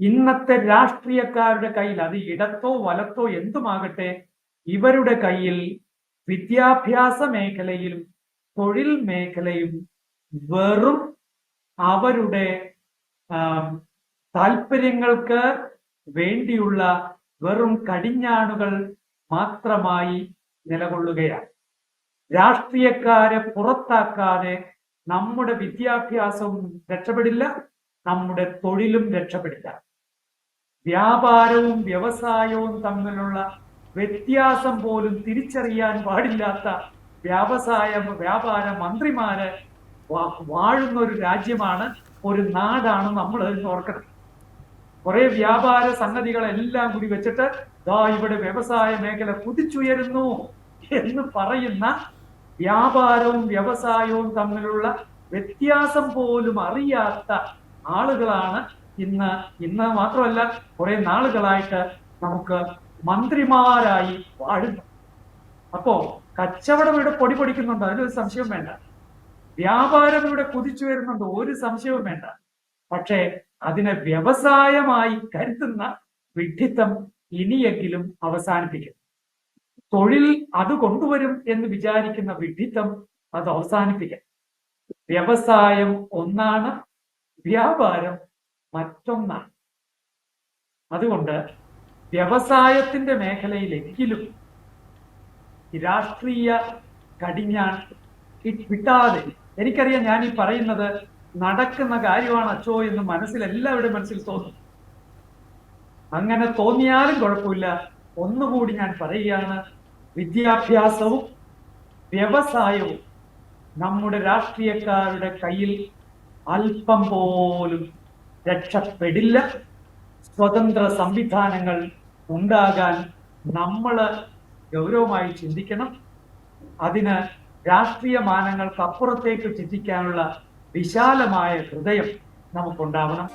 ഇന്നത്തെ രാഷ്ട്രീയക്കാരുടെ കയ്യിൽ അത് ഇടത്തോ വലത്തോ എന്തുമാകട്ടെ ഇവരുടെ കയ്യിൽ വിദ്യാഭ്യാസ മേഖലയിലും തൊഴിൽ മേഖലയും വെറും അവരുടെ താല്പര്യങ്ങൾക്ക് വേണ്ടിയുള്ള വെറും കടിഞ്ഞാണുകൾ മാത്രമായി നിലകൊള്ളുകയാണ്. രാഷ്ട്രീയക്കാരെ പുറത്താക്കാതെ നമ്മുടെ വിദ്യാഭ്യാസവും രക്ഷപ്പെടില്ല നമ്മുടെ തൊഴിലും രക്ഷപ്പെടില്ല. വ്യാപാരവും വ്യവസായവും തമ്മിലുള്ള വ്യത്യാസം പോലും തിരിച്ചറിയാൻ പാടില്ലാത്ത വ്യവസായ വ്യാപാര മന്ത്രിമാര് വാഴുന്ന ഒരു രാജ്യമാണ് ഒരു നാടാണ് നമ്മൾ ഓർക്കണം. കുറെ വ്യാപാര സംഗതികളെല്ലാം കൂടി വെച്ചിട്ട് ദാ ഇവിടെ വ്യവസായ മേഖല കുതിച്ചുയരുന്നു എന്ന് പറയുന്ന വ്യാപാരവും വ്യവസായവും തമ്മിലുള്ള വ്യത്യാസം പോലും അറിയാത്ത ആളുകളാണ് ഇന്ന് ഇന്ന് മാത്രമല്ല കുറെ നാളുകളായിട്ട് നമുക്ക് മന്ത്രിമാരായി വാഴുന്നു. അപ്പോ കച്ചവടം ഇവിടെ പൊടി പൊടിക്കുന്നുണ്ട് അതിലൊരു സംശയം വേണ്ട. വ്യാപാരം ഇവിടെ കുതിച്ചു വരുന്നുണ്ട് ഒരു സംശയവും വേണ്ട. പക്ഷേ അതിനെ വ്യവസായമായി കരുതുന്ന വിഡ്ഢിത്തം ഇനിയെങ്കിലും അവസാനിപ്പിക്കും. തൊഴിൽ അത് കൊണ്ടുവരും എന്ന് വിചാരിക്കുന്ന വിഡ്ഢിത്തം അത് അവസാനിപ്പിക്കാം. വ്യവസായം ഒന്നാണ് വ്യാപാരം മറ്റൊന്നാണ്. അതുകൊണ്ട് വ്യവസായത്തിന്റെ മേഖലയിലെങ്കിലും രാഷ്ട്രീയ കടിഞ്ഞാൺ കിട്ടാതെ എനിക്കറിയാം ഞാൻ ഈ പറയുന്നത് നടക്കുന്ന കാര്യമാണ് അച്ചോ എന്ന് മനസ്സിൽ എല്ലാവരുടെയും മനസ്സിൽ തോന്നും. അങ്ങനെ തോന്നിയാലും കുഴപ്പമില്ല. ഒന്നുകൂടി ഞാൻ പറയുകയാണ് വിദ്യാഭ്യാസവും വ്യവസായവും നമ്മുടെ രാഷ്ട്രീയക്കാരുടെ കയ്യിൽ അല്പം പോലും രക്ഷപ്പെടില്ല സ്വതന്ത്ര സംവിധാനങ്ങൾ ഉണ്ടാകാൻ നമ്മൾ ഗൗരവമായി ചിന്തിക്കണം. അതിന് രാഷ്ട്രീയ മാനങ്ങൾക്ക് അപ്പുറത്തേക്ക് ചിന്തിക്കാനുള്ള വിശാലമായ ഹൃദയം നമുക്കുണ്ടാവണം.